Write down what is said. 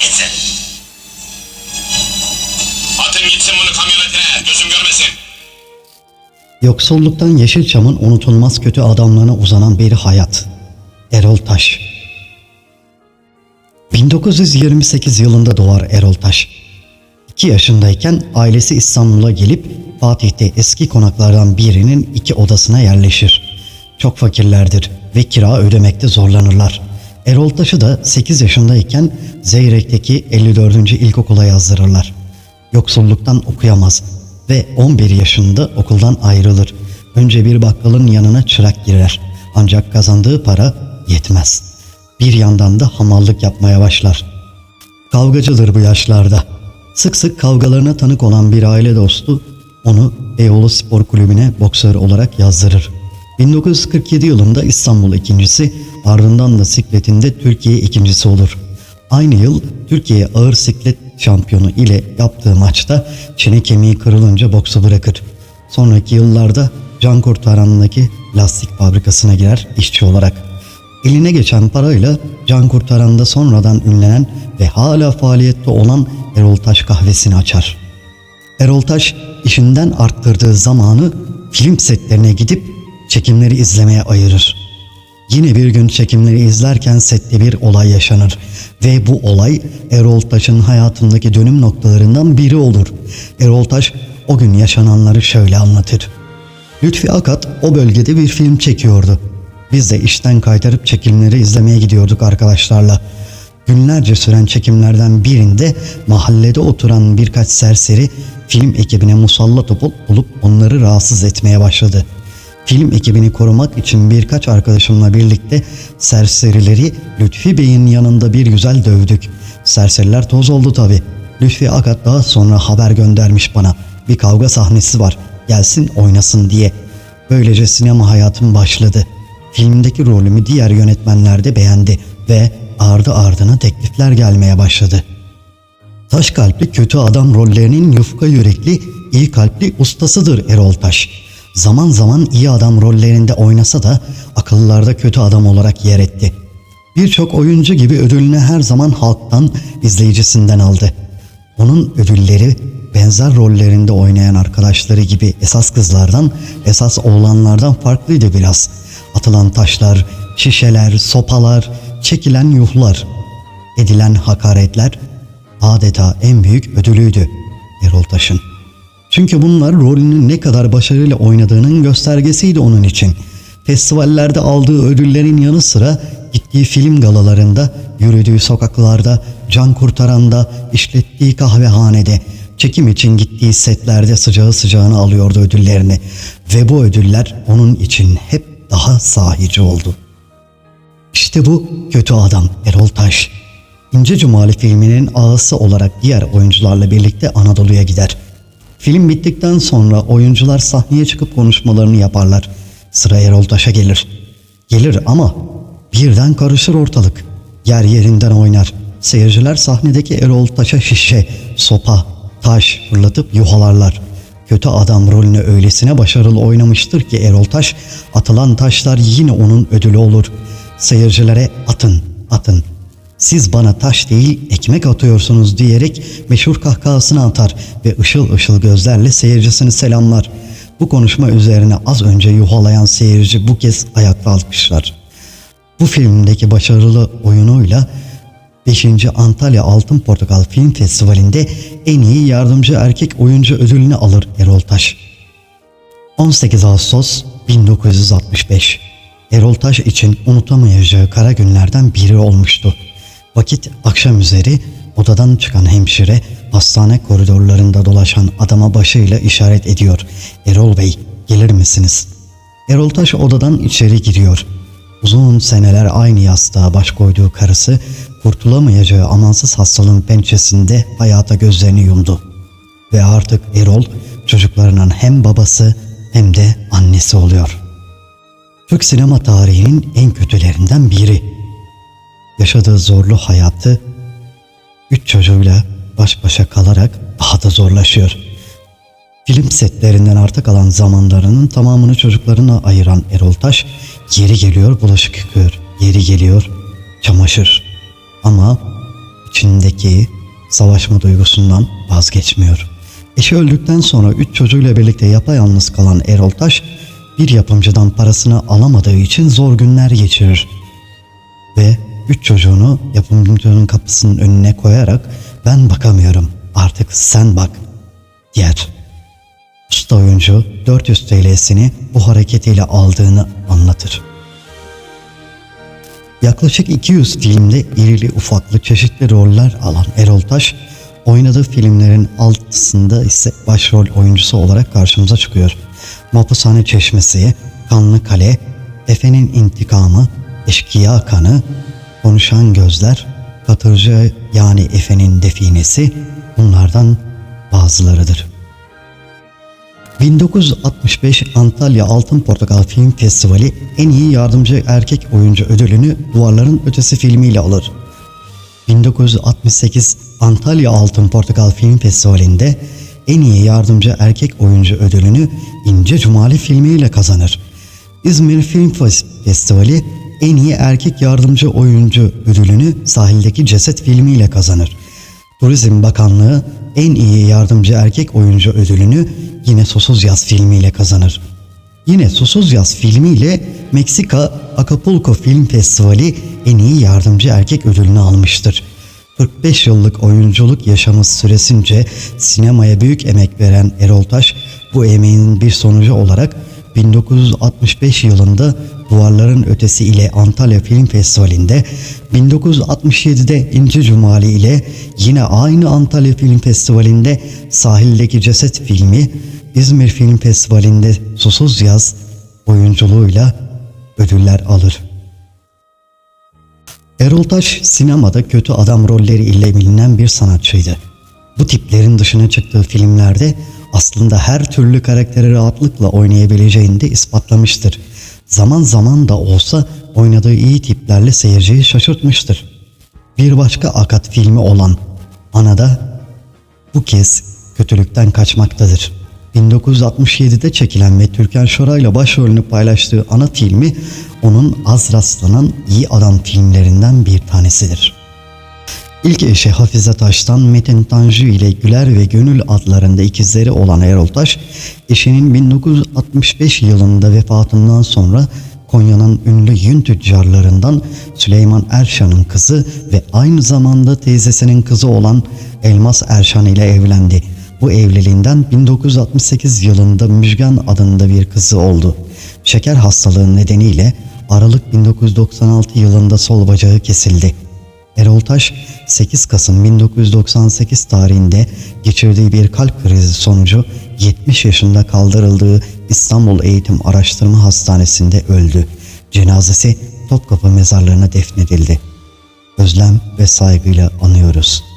Gitsin. Atın gitsin bunu kamyonetine. Gözüm görmesin. Yoksulluktan Yeşilçam'ın unutulmaz kötü adamlarına uzanan bir hayat. Erol Taş 1928 yılında doğar Erol Taş. 2 yaşındayken ailesi İstanbul'a gelip Fatih'te eski konaklardan birinin iki odasına yerleşir. Çok fakirlerdir ve kira ödemekte zorlanırlar. Erol Taş'ı da 8 yaşındayken Zeyrek'teki 54. ilkokula yazdırırlar. Yoksulluktan okuyamaz ve 11 yaşında okuldan ayrılır. Önce bir bakkalın yanına çırak girer. Ancak kazandığı para yetmez. Bir yandan da hamallık yapmaya başlar. Kavgacıdır bu yaşlarda. Sık sık kavgalarına tanık olan bir aile dostu onu Beyoğlu Spor Kulübü'ne boksör olarak yazdırır. 1947 yılında İstanbul ikincisi ardından da sikletinde Türkiye ikincisi olur. Aynı yıl Türkiye ağır siklet şampiyonu ile yaptığı maçta çene kemiği kırılınca boksu bırakır. Sonraki yıllarda can kurtarandaki lastik fabrikasına girer işçi olarak. Eline geçen parayla can kurtaranda sonradan ünlenen ve hala faaliyette olan Erol Taş kahvesini açar. Erol Taş işinden arttırdığı zamanı film setlerine gidip çekimleri izlemeye ayırır. Yine bir gün çekimleri izlerken sette bir olay yaşanır ve bu olay Erol Taş'ın hayatındaki dönüm noktalarından biri olur. Erol Taş o gün yaşananları şöyle anlatır. Lütfi Akat o bölgede bir film çekiyordu. Biz de işten kaytarıp çekimleri izlemeye gidiyorduk arkadaşlarla. Günlerce süren çekimlerden birinde mahallede oturan birkaç serseri film ekibine musallat olup, onları rahatsız etmeye başladı. Film ekibini korumak için birkaç arkadaşımla birlikte serserileri Lütfi Bey'in yanında bir güzel dövdük. Serseriler toz oldu tabi. Lütfi Akat daha sonra haber göndermiş bana. Bir kavga sahnesi var. Gelsin oynasın diye. Böylece sinema hayatım başladı. Filmdeki rolümü diğer yönetmenler de beğendi ve ardı ardına teklifler gelmeye başladı. Taş kalpli kötü adam rollerinin yufka yürekli, iyi kalpli ustasıdır Erol Taş. Zaman zaman iyi adam rollerinde oynasa da akıllarda kötü adam olarak yer etti. Birçok oyuncu gibi ödülünü her zaman halktan, izleyicisinden aldı. Onun ödülleri benzer rollerinde oynayan arkadaşları gibi esas kızlardan, esas oğlanlardan farklıydı biraz. Atılan taşlar, şişeler, sopalar, çekilen yuhlar, edilen hakaretler adeta en büyük ödülüydü Erol Taş'ın. Çünkü bunlar rolünü ne kadar başarıyla oynadığının göstergesiydi onun için. Festivallerde aldığı ödüllerin yanı sıra gittiği film galalarında, yürüdüğü sokaklarda, can kurtaranda, işlettiği kahvehanede, çekim için gittiği setlerde sıcağı sıcağına alıyordu ödüllerini. Ve bu ödüller onun için hep daha sahici oldu. İşte bu kötü adam Erol Taş. İnce Cumali filminin ağası olarak diğer oyuncularla birlikte Anadolu'ya gider. Film bittikten sonra oyuncular sahneye çıkıp konuşmalarını yaparlar. Sıra Erol Taş'a gelir. Gelir ama birden karışır ortalık. Yer yerinden oynar. Seyirciler sahnedeki Erol Taş'a şişe, sopa, taş fırlatıp yuhalarlar. Kötü adam rolünü öylesine başarılı oynamıştır ki Erol Taş, atılan taşlar yine onun ödülü olur. Seyircilere atın, atın. Siz bana taş değil ekmek atıyorsunuz diyerek meşhur kahkahasını atar ve ışıl ışıl gözlerle seyircisini selamlar. Bu konuşma üzerine az önce yuhalayan seyirci bu kez ayakta alkışlar. Bu filmdeki başarılı oyunuyla 5. Antalya Altın Portakal Film Festivali'nde en iyi yardımcı erkek oyuncu ödülünü alır Erol Taş. 18 Ağustos 1965 Erol Taş için unutamayacağı kara günlerden biri olmuştu. Vakit akşam üzeri odadan çıkan hemşire hastane koridorlarında dolaşan adama başıyla işaret ediyor. Erol Bey gelir misiniz? Erol Taş odadan içeri giriyor. Uzun seneler aynı yastığa baş koyduğu karısı kurtulamayacağı amansız hastalığın pençesinde hayata gözlerini yumdu. Ve artık Erol çocuklarının hem babası hem de annesi oluyor. Türk sinema tarihinin en kötülerinden biri. Yaşadığı zorlu hayatı üç çocuğuyla baş başa kalarak daha da zorlaşıyor. Film setlerinden arta kalan zamanlarının tamamını çocuklarına ayıran Erol Taş, yeri geliyor bulaşık yıkıyor, yeri geliyor çamaşır. Ama içindeki savaşma duygusundan vazgeçmiyor. Eşi öldükten sonra üç çocuğuyla birlikte yapayalnız kalan Erol Taş bir yapımcıdan parasını alamadığı için zor günler geçirir. Ve üç çocuğunu yapımcının kapısının önüne koyarak ben bakamıyorum artık sen bak diyer. Usta oyuncu 400 TL'sini bu hareketiyle aldığını anlatır. Yaklaşık 200 filmde irili ufaklı çeşitli roller alan Erol Taş, oynadığı filmlerin altısında ise başrol oyuncusu olarak karşımıza çıkıyor. Mapushane Çeşmesi, Kanlı Kale, Efe'nin İntikamı, Eşkıya Kanı, Konuşan Gözler, Katırcı yani Efe'nin Definesi bunlardan bazılarıdır. 1965 Antalya Altın Portakal Film Festivali en iyi yardımcı erkek oyuncu ödülünü Duvarların Ötesi filmiyle alır. 1968 Antalya Altın Portakal Film Festivali'nde en iyi yardımcı erkek oyuncu ödülünü İnce Cumali filmiyle kazanır. İzmir Film Fes- Festivali en iyi erkek yardımcı oyuncu ödülünü Sahildeki Ceset filmiyle kazanır. Turizm Bakanlığı en iyi yardımcı erkek oyuncu ödülünü yine Susuz Yaz filmiyle kazanır. Yine Susuz Yaz filmiyle Meksika Acapulco Film Festivali en iyi yardımcı erkek ödülünü almıştır. 45 yıllık oyunculuk yaşamı süresince sinemaya büyük emek veren Erol Taş bu emeğinin bir sonucu olarak 1965 yılında Duvarların Ötesi ile Antalya Film Festivali'nde, 1967'de İnci Cumali ile yine aynı Antalya Film Festivali'nde Sahildeki Ceset filmi, İzmir Film Festivali'nde Susuz Yaz oyunculuğuyla ödüller alır. Erol Taş sinemada kötü adam rolleri ile bilinen bir sanatçıydı. Bu tiplerin dışına çıktığı filmlerde aslında her türlü karakteri rahatlıkla oynayabileceğini de ispatlamıştır. Zaman zaman da olsa oynadığı iyi tiplerle seyirciyi şaşırtmıştır. Bir başka akat filmi olan Ana'da bu kez kötülükten kaçmaktadır. 1967'de çekilen ve Türkan Şoray'la başrolünü paylaştığı ana filmi onun az rastlanan iyi adam filmlerinden bir tanesidir. İlk eşi Hafize Taş'tan Metin Tanju ile Güler ve Gönül adlarında ikizleri olan Erol Taş, eşinin 1965 yılında vefatından sonra Konya'nın ünlü yün tüccarlarından Süleyman Erşan'ın kızı ve aynı zamanda teyzesinin kızı olan Elmas Erşan ile evlendi. Bu evliliğinden 1968 yılında Müjgan adında bir kızı oldu. Şeker hastalığı nedeniyle Aralık 1996 yılında sol bacağı kesildi. Erol Taş 8 Kasım 1998 tarihinde geçirdiği bir kalp krizi sonucu 70 yaşında kaldırıldığı İstanbul Eğitim Araştırma Hastanesi'nde öldü. Cenazesi Topkapı mezarlığına defnedildi. Özlem ve saygıyla anıyoruz.